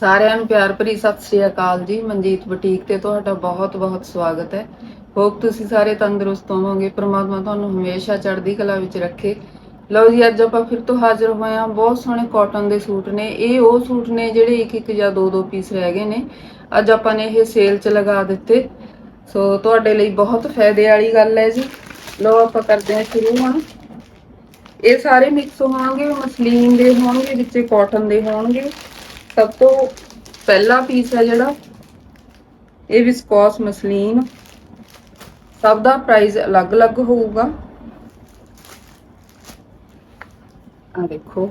ਸਾਰਿਆਂ ਨੂੰ ਪਿਆਰ ਭਰੀ ਸਤਿ ਸ੍ਰੀ ਅਕਾਲ ਜੀ। ਮਨਜੀਤ ਬੁਟੀਕ ਤੇ ਤੁਹਾਡਾ ਬਹੁਤ-ਬਹੁਤ ਸਵਾਗਤ ਹੈ। ਹੋਪ ਤੁਸੀਂ ਸਾਰੇ ਤੰਦਰੁਸਤ ਹੋਵੋਗੇ। ਪ੍ਰਮਾਤਮਾ ਤੁਹਾਨੂੰ ਹਮੇਸ਼ਾ ਚੜ੍ਹਦੀ ਕਲਾ ਵਿੱਚ ਰੱਖੇ। ਲਓ ਜੀ, ਅੱਜ ਆਪਾਂ ਫਿਰ ਤੋਂ ਹਾਜ਼ਰ ਹੋਏ ਹਾਂ। ਬਹੁਤ ਸੋਹਣੇ ਕਾਟਨ ਦੇ ਸੂਟ ਨੇ। ਇਹ ਉਹ ਸੂਟ ਨੇ ਜਿਹੜੇ ਇੱਕ ਇੱਕ ਜਾਂ ਦੋ ਦੋ ਪੀਸ ਰਹਿ ਗਏ ਨੇ। ਅੱਜ ਆਪਾਂ ਨੇ ਇਹ ਸੇਲ 'ਚ ਲਗਾ ਦਿੱਤੇ। ਸੋ ਤੁਹਾਡੇ ਲਈ ਬਹੁਤ ਫਾਇਦੇ ਵਾਲੀ ਗੱਲ ਹੈ ਜੀ। ਲਓ, ਆਪਾਂ ਕਰਦੇ ਹਾਂ ਸ਼ੁਰੂ ਹੁਣ। ਇਹ ਸਾਰੇ ਮਿਕਸ ਹੋਣਗੇ, ਮਸਲੀਨ ਦੇ ਹੋਣਗੇ, ਵਿੱਚੇ ਕਾਟਨ ਦੇ ਹੋਣਗੇ। ਸਭ ਤੋਂ ਪਹਿਲਾ ਪੀਸ ਹੈ ਜਿਹੜਾ, ਇਹ ਵਿਸਕੋਸ ਮਸਲੀਨ ਸਭ ਦਾ ਪ੍ਰਾਈਸ ਅਲੱਗ-ਅਲੱਗ ਹੋਊਗਾ। ਆ ਦੇਖੋ।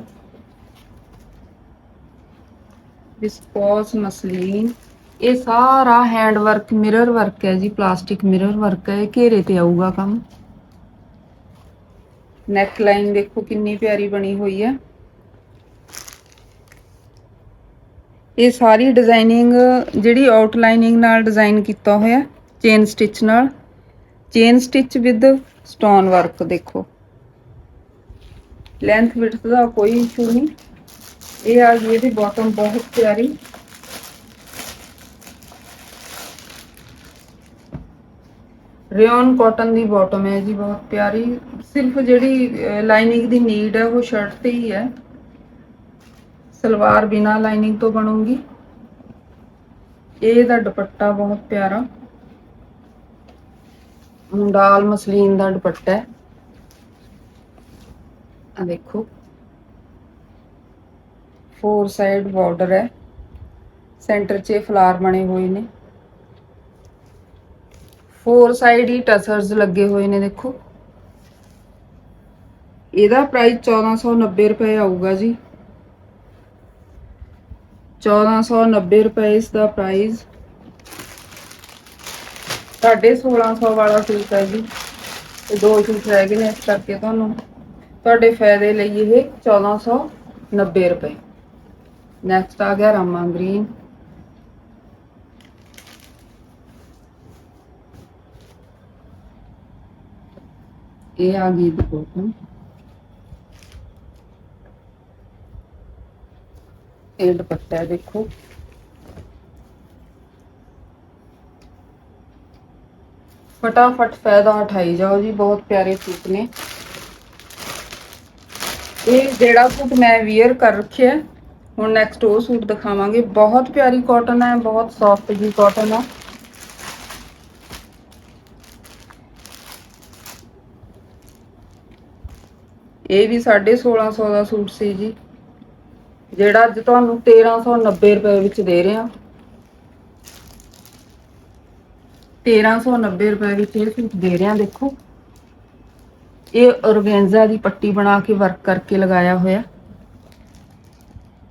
ਵਿਸਕੋਸ ਮਸਲੀਨ ਇਹ ਸਾਰਾ ਹੈਂਡ ਵਰਕ ਮਿਰਰ ਵਰਕ ਹੈ ਜੀ ਪਲਾਸਟਿਕ ਮਿਰਰ ਵਰਕ ਹੈ, ਇਹ ਘੇਰੇ ਤੇ ਆਊਗਾ ਕੰਮ। ਨੈਕ ਲਾਈਨ ਦੇਖੋ ਕਿੰਨੀ ਪਿਆਰੀ ਬਣੀ ਹੋਈ ਹੈ। ਇਹ ਸਾਰੀ ਡਿਜ਼ਾਈਨਿੰਗ ਜਿਹੜੀ ਆਊਟਲਾਈਨਿੰਗ ਨਾਲ ਡਿਜ਼ਾਈਨ ਕੀਤਾ ਹੋਇਆ ਚੇਨ ਸਟਿਚ ਨਾਲ। Chain stitch with stone work ਦੇਖੋ। ਲੈਂਥ ਵਿਡਥ ਦਾ ਕੋਈ ਇਸ਼ੂ ਨਹੀਂ। ਇਹ ਆ ਗਈ ਇਹਦੀ ਬਾਟਮ ਬਹੁਤ ਪਿਆਰੀ। ਰਿਓਨ ਕਾਟਨ ਦੀ ਬਾਟਮ ਹੈ ਜੀ, ਬਹੁਤ ਪਿਆਰੀ। ਸਿਰਫ ਜਿਹੜੀ ਲਾਈਨਿੰਗ ਦੀ ਨੀਡ ਹੈ, ਉਹ ਸ਼ਰਟ ਤੇ ਹੀ ਹੈ। ਸਲਵਾਰ ਬਿਨਾ ਲਾਈਨਿੰਗ ਤੋਂ ਬਣੂਗੀ। ਇਹ ਦਾ ਦੁਪੱਟਾ ਬਹੁਤ ਪਿਆਰਾ। ਮੁੰਡਾਲ ਮਸਲੀਨ ਦਾ ਦੁਪੱਟਾ ਹੈ। ਆ ਦੇਖੋ। ਫੋਰ ਸਾਈਡ ਬਾਰਡਰ ਹੈ। ਸੈਂਟਰ 'ਚ ਫਲਾਰ ਬਣੇ ਹੋਏ ਨੇ। ਫੋਰ ਸਾਈਡ ਹੀ ਟਸਰਸ ਲੱਗੇ ਹੋਏ ਨੇ, ਦੇਖੋ। ਇਹਦਾ ਪ੍ਰਾਈਸ 1490 ਰੁਪਏ ਆਊਗਾ ਜੀ। 1490 ਰੁਪਏ ਇਸ ਦਾ ਪ੍ਰਾਈਸ ਸਾਡੇ 1600 ਵਾਲਾ ਸੂਟ ਹੈ ਜੀ ਤੇ ਦੋ ਸੂਟ ਰਹਿ ਗਏ ਨੇ ਇਸ ਕਰਕੇ ਤੁਹਾਨੂੰ ਤੁਹਾਡੇ ਫਾਇਦੇ ਲਈ ਇਹ 1490 ਰੁਪਏ ਨੈਕਸਟ ਆ ਗਿਆ ਰਾਮਾ ਗ੍ਰੀਨ ਇਹ ਆ ਗਈ ਦੁਪੱਟਾ ਇਹ ਦੁਪੱਟਾ ਹੈ ਦੇਖੋ ਫਟਾਫਟ ਫਾਇਦਾ ਉਠਾਈ ਜਾਓ ਜੀ ਬਹੁਤ ਪਿਆਰੇ ਸੂਟ ਨੇ ਇਹ ਜਿਹੜਾ ਸੂਟ ਮੈਂ ਵੇਅਰ ਕਰ ਰੱਖਿਆ ਹੁਣ ਨੈਕਸਟ ਉਹ ਸੂਟ ਦਿਖਾਵਾਂਗੇ ਬਹੁਤ ਪਿਆਰੀ ਕਾਟਨ ਹੈ ਬਹੁਤ ਸੌਫਟ ਜੀ ਕਾਟਨ ਹੈ ਇਹ ਵੀ 1650 ਦਾ ਸੂਟ ਸੀ ਜੀ ਜਿਹੜਾ ਅੱਜ ਤੁਹਾਨੂੰ 1390 ਰੁਪਏ ਵਿੱਚ ਦੇ ਰਹੇ। ਹਾਂ 1390 ਰੁਪਏ ਵਿੱਚ ਇਹ ਸੂਟ ਦੇ ਰਹੇ ਹਾਂ ਦੇਖੋ। ਇਹ ਔਰਗੈਂਜ਼ਾ ਦੀ ਪੱਟੀ ਬਣਾ ਕੇ ਵਰਕ ਕਰਕੇ ਲਗਾਇਆ ਹੋਇਆ।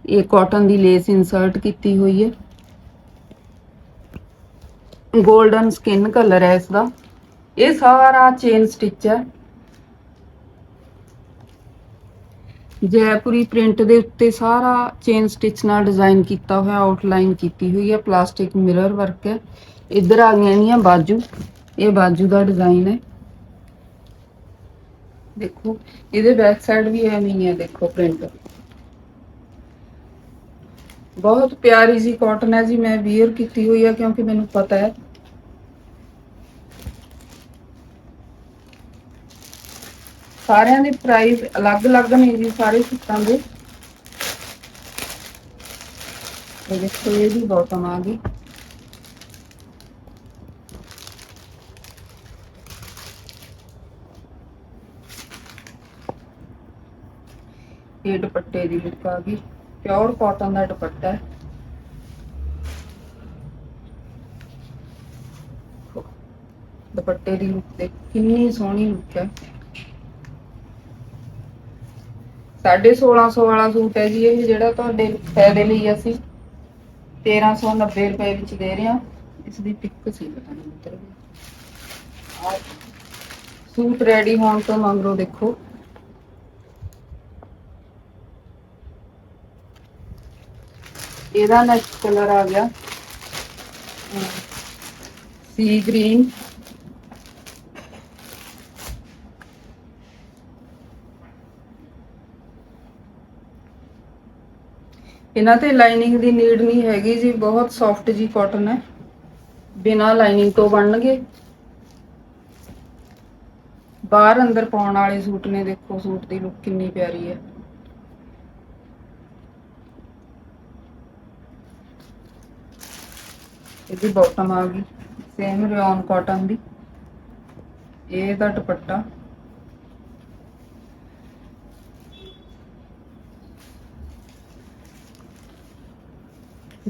ਇਹ ਕਾਟਨ ਦੀ ਲੇਸ ਇਨਸਰਟ ਕੀਤੀ ਹੋਈ ਹੈ। 골ਡਨ ਸਕਿਨ ਕਲਰ ਹੈ ਇਸ ਦਾ ਇਹ ਸਾਰਾ ਚੇਨ ਸਟਿਚ ਹੈ। ਜੈਪੁਰੀ ਪ੍ਰਿੰਟ ਦੇ ਉੱਤੇ ਸਾਰਾ ਚੇਨ ਸਟਿਚ ਨਾਲ ਡਿਜ਼ਾਈਨ ਕੀਤਾ ਹੋਇਆ, ਆਊਟਲਾਈਨ ਕੀਤੀ ਹੋਈ ਹੈ, ਪਲਾਸਟਿਕ ਮਿਰਰ ਵਰਕ ਹੈ। ਇੱਧਰ ਆ ਗਈਆਂ ਇਹਦੀਆਂ ਬਾਜੂ, ਇਹ ਬਾਜੂ ਦਾ ਡਿਜ਼ਾਈਨ ਹੈ। ਦੇਖੋ, ਇਹਦੇ ਬੈਕ ਸਾਈਡ ਵੀ ਐਵੇਂ ਹੀ ਹੈ, ਦੇਖੋ ਪ੍ਰਿੰਟ। ਬਹੁਤ ਪਿਆਰੀ ਜੀ ਕਾਟਨ ਹੈ ਜੀ, ਮੈਂ ਵੀਅਰ ਕੀਤੀ ਹੋਈ ਹੈ ਕਿਉਂਕਿ ਮੈਨੂੰ ਪਤਾ ਹੈ। ਸਾਰਿਆਂ ਦੇ ਪ੍ਰਾਈਸ ਅਲੱਗ-ਅਲੱਗ ਨੇ ਜੀ ਸਾਰੇ ਸੂਟਾਂ ਦੇ। ਇਹ ਦੇਖੋ ਇਹਦੀ ਬਾਟਮ ਆ ਗਈ। ਇਹ ਦੁਪੱਟੇ ਦੀ ਲੁੱਕ ਆ ਗਈ। ਪਿਓਰ ਕਾਟਨ ਦਾ ਦੁਪੱਟਾ ਹੈ। ਦੁਪੱਟੇ ਦੀ ਲੁੱਕ ਦੇ ਕਿੰਨੀ ਸੋਹਣੀ ਲੁੱਕ ਹੈ। 1650 ਵਾਲਾ ਸੂਟ ਹੈ ਜੀ, ਇਹ ਜਿਹੜਾ ਤੁਹਾਡੇ ਫਾਇਦੇ ਲਈ ਅਸੀਂ 1390 ਰੁਪਏ ਵਿੱਚ ਦੇ ਰਹੇ ਹਾਂ। ਇਸ ਦੀ ਪਿਕ ਸੀ ਪਤਾ ਨਹੀਂ ਉੱਤਰ ਗਈ ਸੂਟ ਰੈਡੀ ਹੋਣ ਤੋਂ ਮਗਰੋਂ ਦੇਖੋ। ਇਹਦਾ ਨੈਕਸਟ ਕਲਰ ਆ ਗਿਆ। ਸੀ ਗ੍ਰੀਨ ਇਹਨਾਂ ਤੇ ਲਾਈਨਿੰਗ ਦੀ ਨੀਡ ਨਹੀਂ ਹੈਗੀ ਜੀ, ਬਹੁਤ ਸੌਫਟ ਜੀ ਕਾਟਨ ਹੈ। ਬਿਨਾਂ ਲਾਈਨਿੰਗ ਤੋਂ ਬਣਨਗੇ। ਬਾਹਰ ਅੰਦਰ ਪਾਉਣ ਵਾਲੇ ਸੂਟ ਨੇ, ਦੇਖੋ ਸੂਟ ਦੀ ਲੁੱਕ ਕਿੰਨੀ ਪਿਆਰੀ ਹੈ। ਇਹਦੀ ਬਾਟਮ ਆ ਗਈ। ਸੇਮ ਰਿਓਨ ਕਾਟਨ ਦੀ। ਇਹ ਦਾ ਦੁਪੱਟਾ।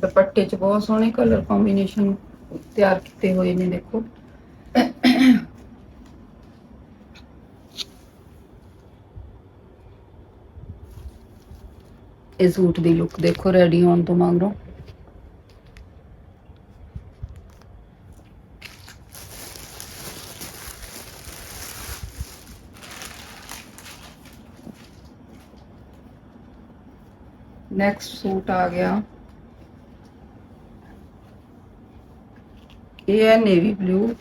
ਦੁਪੱਟੇ 'ਚ ਬਹੁਤ ਸੋਹਣੇ ਕਲਰ ਕੰਬੀਨੇਸ਼ਨ ਤਿਆਰ ਕੀਤੇ ਹੋਏ ਨੇ, ਦੇਖੋ। ਇਹ ਸੂਟ ਦੀ ਲੁੱਕ ਦੇਖੋ ਰੈਡੀ ਹੋਣ ਤੋਂ ਮਗਰੋਂ। ਨੈਕਸਟ ਸੂਟ ਆ ਗਿਆ। ਇਹ ਹੈ ਨੇਵੀ ਬਲੂ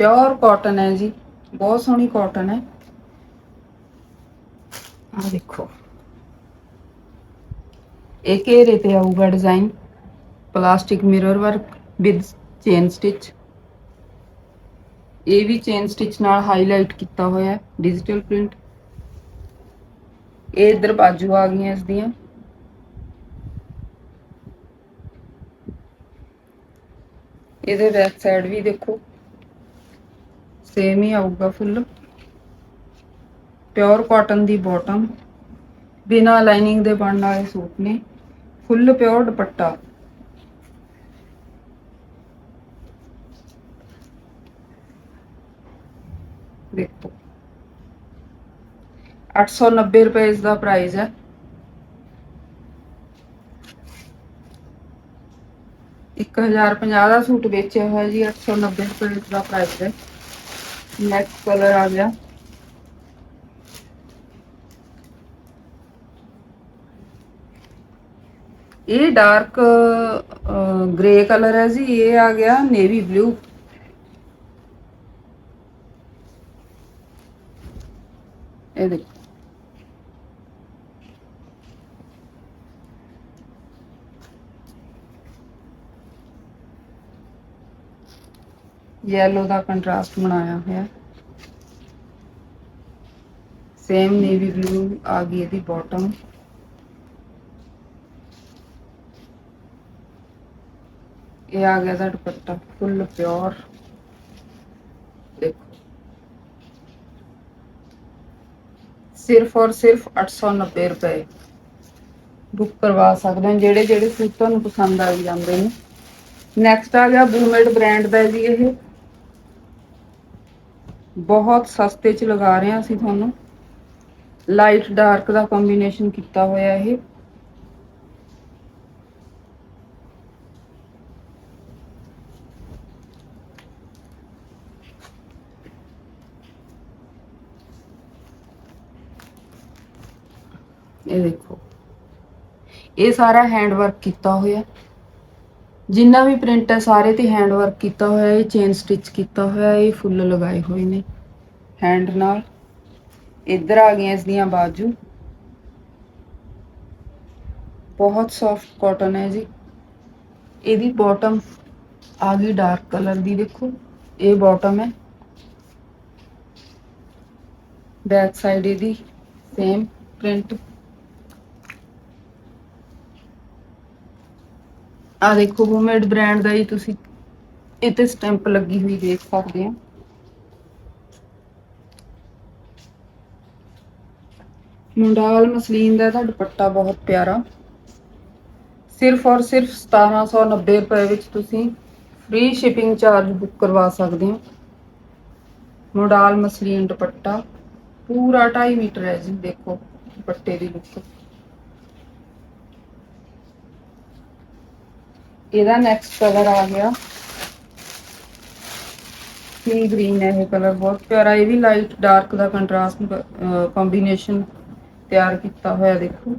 ਪਿਓਰ ਕਾਟਨ ਹੈ ਜੀ ਬਹੁਤ ਸੋਹਣੀ ਕਾਟਨ ਹੈ ਆ ਦੇਖੋ ਇਹ ਘੇਰੇ ਤੇ ਆਊਗਾ design plastic mirror work with chain stitch ਇਹ ਵੀ ਚੇਨ ਸਟਿਚ ਨਾਲ ਹਾਈਲਾਈਟ ਕੀਤਾ ਹੋਇਆ ਹੈ ਡਿਜੀਟਲ ਪ੍ਰਿੰਟ ਇਹ ਇਧਰ ਬਾਜੂ ਆ ਗਈਆਂ ਇਸ ਦੀਆਂ ਇਹਦੇ ਬੈਕ ਸਾਈਡ ਵੀ ਦੇਖੋ। ਸੇਮ ਹੀ ਆਊਗਾ ਫੁੱਲ ਪਿਓਰ ਕਾਟਨ ਦੀ ਬਾਟਮ ਬਿਨਾ ਲਾਈਨਿੰਗ ਦੇ ਬਣਨ ਵਾਲੇ ਸੂਟ ਨੇ। Full pure dupatta. ਦੇਖੋ। 890 ਰੁਪਏ ਇਸ ਦਾ ਪ੍ਰਾਈਸ ਹੈ। ਇੱਕ ਹਜ਼ਾਰ ਪੰਜਾਹ ਦਾ ਸੂਟ ਵੇਚਿਆ ਹੋਇਆ ਜੀ 890 ਰੁਪਏ ਦਾ ਪ੍ਰਾਈਸ ਹੈ। ਨੈਕਸਟ ਕਲਰ ਆ ਗਿਆ। ਇਹ ਡਾਰਕ ਗ੍ਰੇ ਕਲਰ ਹੈ ਜੀ, ਇਹ ਆ ਗਿਆ ਨੇਵੀ ਬਲੂ ਇਹ ਦੇਖੋ। ਯੈਲੋ ਦਾ ਕੰਟਰਾਸਟ ਬਣਾਇਆ ਹੋਇਆ ਸੇਮ ਨੇਵੀ ਬਲੂ ਆ ਗਈ ਇਹਦੀ ਬਾਟਮ ਇਹ ਆ ਗਿਆ ਦਾ ਦੁਪੱਟਾ ਫੁੱਲ ਪਿਓਰ ਦੇਖੋ। ਸਿਰਫ ਔਰ ਸਿਰਫ 890 ਰੁਪਏ। ਬੁੱਕ ਕਰਵਾ ਸਕਦੇ ਹੋ ਜਿਹੜੇ ਜਿਹੜੇ ਸੂਟ ਤੁਹਾਨੂੰ ਪਸੰਦ ਆ ਜਾਂਦੇ ਨੇ। ਨੈਕਸਟ ਆ ਗਿਆ ਬੂਮੇਡ ਬ੍ਰਾਂਡ ਦਾ ਜੀ ਇਹ। ਬਹੁਤ ਸਸਤੇ ਚ ਲਗਾ ਰਹੇ ਹਾਂ ਅਸੀਂ ਤੁਹਾਨੂੰ। ਲਾਈਟ ਡਾਰਕ ਦਾ ਕੰਬੀਨੇਸ਼ਨ ਕੀਤਾ ਹੋਇਆ ਇਹ। ਇਹ ਦੇਖੋ। ਇਹ ਸਾਰਾ ਹੈਂਡ ਵਰਕ ਕੀਤਾ ਹੋਇਆ। ਜਿੰਨਾ ਵੀ ਪ੍ਰਿੰਟ ਹੈ, ਸਾਰੇ ਤੇ ਹੈਂਡ ਵਰਕ ਕੀਤਾ ਹੋਇਆ ਇਹ ਚੇਨ ਸਟਿਚ ਕੀਤਾ ਹੋਇਆ ਇਹ ਫੁੱਲ ਲਗਾਏ ਹੋਏ ਨੇ। ਹੈਂਡ ਨਾਲ। ਇੱਧਰ ਆ ਗਈਆਂ ਇਸ ਦੀਆਂ ਬਾਜੂ। ਬਹੁਤ ਸੌਫਟ ਕਾਟਨ ਹੈ ਜੀ। ਇਹਦੀ ਬਾਟਮ ਆ ਗਈ ਡਾਰਕ ਕਲਰ ਦੀ, ਦੇਖੋ। ਇਹ ਬਾਟਮ ਹੈ। ਬੈਕ ਸਾਈਡ ਇਹਦੀ ਸੇਮ ਪ੍ਰਿੰਟ ਆ ਦੇਖੋ ਹੋਮਮੇਡ ਬ੍ਰਾਂਡ ਦਾ ਹੀ ਤੁਸੀਂ ਇਹ ਤੇ ਸਟੈਂਪ ਲੱਗੀ ਹੋਈ ਦੇਖ ਸਕਦੇ ਹੋ ਮੁੰਡਾਲ ਮਸਲੀਨ ਦਾ ਇਹਦਾ ਦੁਪੱਟਾ ਬਹੁਤ ਪਿਆਰਾ। ਸਿਰਫ ਔਰ ਸਿਰਫ 1790 ਰੁਪਏ ਵਿੱਚ ਤੁਸੀਂ ਫ੍ਰੀ ਸ਼ਿਪਿੰਗ ਚਾਰਜ ਬੁੱਕ ਕਰਵਾ ਸਕਦੇ ਹੋ। ਮੁੰਡਾਲ ਮਸਲੀਨ ਦੁਪੱਟਾ, ਪੂਰਾ 2.5 ਮੀਟਰ ਹੈ ਜੀ, ਦੇਖੋ, ਦੁਪੱਟੇ ਦੀ ਲੁੱਕ ਇਹਦਾ ਨੈਕਸਟ ਕਲਰ ਆ ਗਿਆ। ਸੀ ਗ੍ਰੀਨ ਹੈ ਇਹ ਕਲਰ ਬਹੁਤ ਪਿਆਰਾ, ਇਹ ਵੀ ਲਾਈਟ ਡਾਰਕ ਦਾ ਕੰਟਰਾਸਟ ਕੰਬੀਨੇਸ਼ਨ ਤਿਆਰ ਕੀਤਾ ਹੋਇਆ ਦੇਖੋ।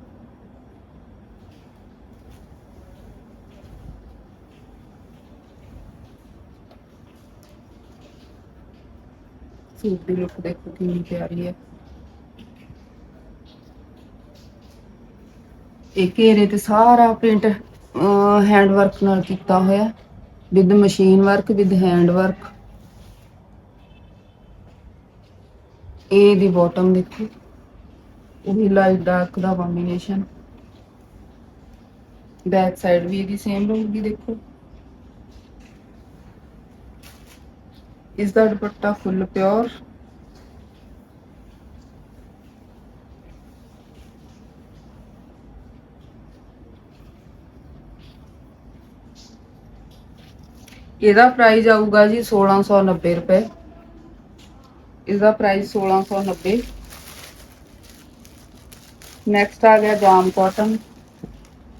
ਸੂਟ ਦੀ ਲੁੱਕ ਦੇਖੋ ਕਿੰਨੀ ਪਿਆਰੀ ਹੈ। ਇਹ ਘੇਰੇ ਤੇ ਸਾਰਾ ਪ੍ਰਿੰਟ ਹੈਂਡ ਵਰਕ ਨਾਲ ਕੀਤਾ ਹੋਇਆ। With machine work with hand work ਇਹ ਦੀ ਬਾਟਮ ਦੇਖੋ। ਉਹ ਲਾਈਟ ਡਾਰਕ ਦਾ ਕੰਬੀਨੇਸ਼ਨ ਬੈਕ ਸਾਈਡ ਵੀ ਇਹਦੀ ਸੇਮ ਰਹੂਗੀ, ਦੇਖੋ। ਇਸ ਦਾ ਦੁਪੱਟਾ ਫੁੱਲ ਪਿਓਰ ਇਹਦਾ ਪ੍ਰਾਈਸ ਆਊਗਾ ਜੀ 1690 ਰੁਪਏ। ਇਸਦਾ ਪ੍ਰਾਈਸ 1690 ਨੈਕਸਟ ਆ ਗਿਆ ਜਾਮ ਕਾਟਨ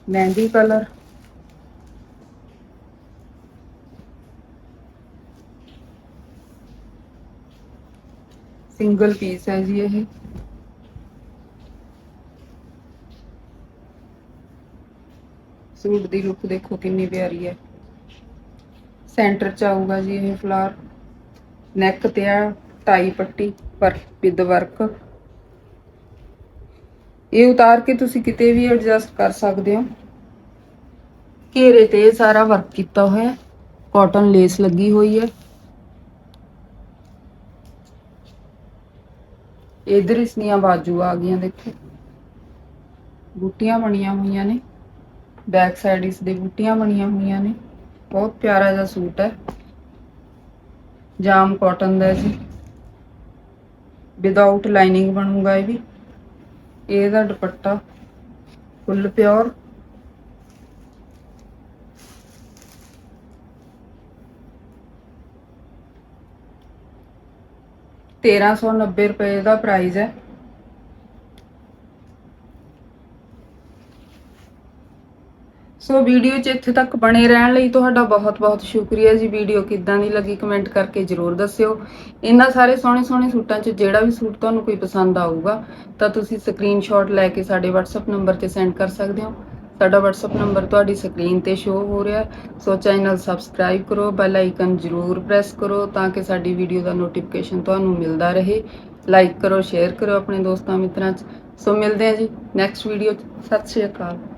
ਮਹਿੰਦੀ ਕਲਰ ਸਿੰਗਲ ਪੀਸ ਹੈ ਜੀ ਇਹ। ਸੂਟ ਦੀ ਲੁੱਕ ਦੇਖੋ ਕਿੰਨੀ ਪਿਆਰੀ ਹੈ। ਸੈਂਟਰ ਚ ਆਊਗਾ ਜੀ ਇਹ ਫਲਾਰ। ਨੈਕ ਤੇ ਆ, ਟਾਈ ਪੱਟੀ ਪਰ ਵਿਦ ਵਰਕ ਇਹ ਉਤਾਰ ਕੇ ਤੁਸੀਂ ਕਿਤੇ ਵੀ ਐਡਜਸਟ ਕਰ ਸਕਦੇ ਹੋ। ਘੇਰੇ ਤੇ ਸਾਰਾ ਵਰਕ ਕੀਤਾ ਹੋਇਆ ਕਾਟਨ ਲੇਸ ਲੱਗੀ ਹੋਈ ਹੈ। ਇਧਰ ਇਸ ਦੀਆਂ ਬਾਜੂ ਆ ਗਈਆਂ ਦੇਖੋ। ਬੂਟੀਆਂ ਬਣੀਆਂ ਹੋਈਆਂ ਨੇ। ਬੈਕ ਸਾਈਡ ਇਸ ਦੇ ਬੂਟੀਆਂ ਬਣੀਆਂ ਹੋਈਆਂ ਨੇ। ਬਹੁਤ ਪਿਆਰਾ ਜਿਹਾ ਸੂਟ ਹੈ। ਜਾਮ ਕਾਟਨ ਦਾ ਹੈ ਜੀ। ਵਿਦਆਊਟ ਲਾਈਨਿੰਗ ਬਣੂਗਾ ਇਹ ਵੀ। ਇਹਦਾ ਦੁਪੱਟਾ ਫੁੱਲ ਪਿਓਰ ਤੇਰਾਂ ਸੌ ਨੱਬੇ ਰੁਪਏ ਦਾ ਪ੍ਰਾਈਸ ਹੈ। ਸੋ ਵੀਡੀਓ 'ਚ ਇੱਥੇ ਤੱਕ ਬਣੇ ਰਹਿਣ ਲਈ ਤੁਹਾਡਾ ਬਹੁਤ-ਬਹੁਤ ਸ਼ੁਕਰੀਆ ਜੀ। ਵੀਡੀਓ ਕਿੱਦਾਂ ਦੀ ਲੱਗੀ ਕਮੈਂਟ ਕਰਕੇ ਜਰੂਰ ਦੱਸਿਓ। ਇਹਨਾਂ ਸਾਰੇ ਸੋਹਣੇ-ਸੋਹਣੇ ਸੂਟਾਂ 'ਚ ਜਿਹੜਾ ਵੀ ਸੂਟ ਤੁਹਾਨੂੰ ਕੋਈ ਪਸੰਦ ਆਊਗਾ, ਤਾਂ ਤੁਸੀਂ ਸਕਰੀਨਸ਼ਾਟ ਲੈ ਕੇ ਸਾਡੇ WhatsApp ਨੰਬਰ ਤੇ ਸੈਂਡ ਕਰ ਸਕਦੇ ਹੋ। ਸਾਡਾ WhatsApp ਨੰਬਰ ਤੁਹਾਡੀ ਸਕਰੀਨ ਤੇ ਸ਼ੋ ਹੋ ਰਿਹਾ ਸੋ ਚੈਨਲ ਸਬਸਕ੍ਰਾਈਬ ਕਰੋ ਬੈਲ ਆਈਕਨ ਜਰੂਰ ਪ੍ਰੈਸ ਕਰੋ ਤਾਂ ਕਿ ਸਾਡੀ ਵੀਡੀਓ ਦਾ ਨੋਟੀਫਿਕੇਸ਼ਨ ਤੁਹਾਨੂੰ ਮਿਲਦਾ ਰਹੇ। ਲਾਈਕ ਕਰੋ ਸ਼ੇਅਰ ਕਰੋ ਆਪਣੇ ਦੋਸਤਾਂ ਮਿੱਤਰਾਂ 'ਚ। ਸੋ ਮਿਲਦੇ ਹਾਂ ਜੀ ਨੈਕਸਟ ਵੀਡੀਓ 'ਚ। ਸਤਿ ਸ਼੍ਰੀ ਅਕਾਲ।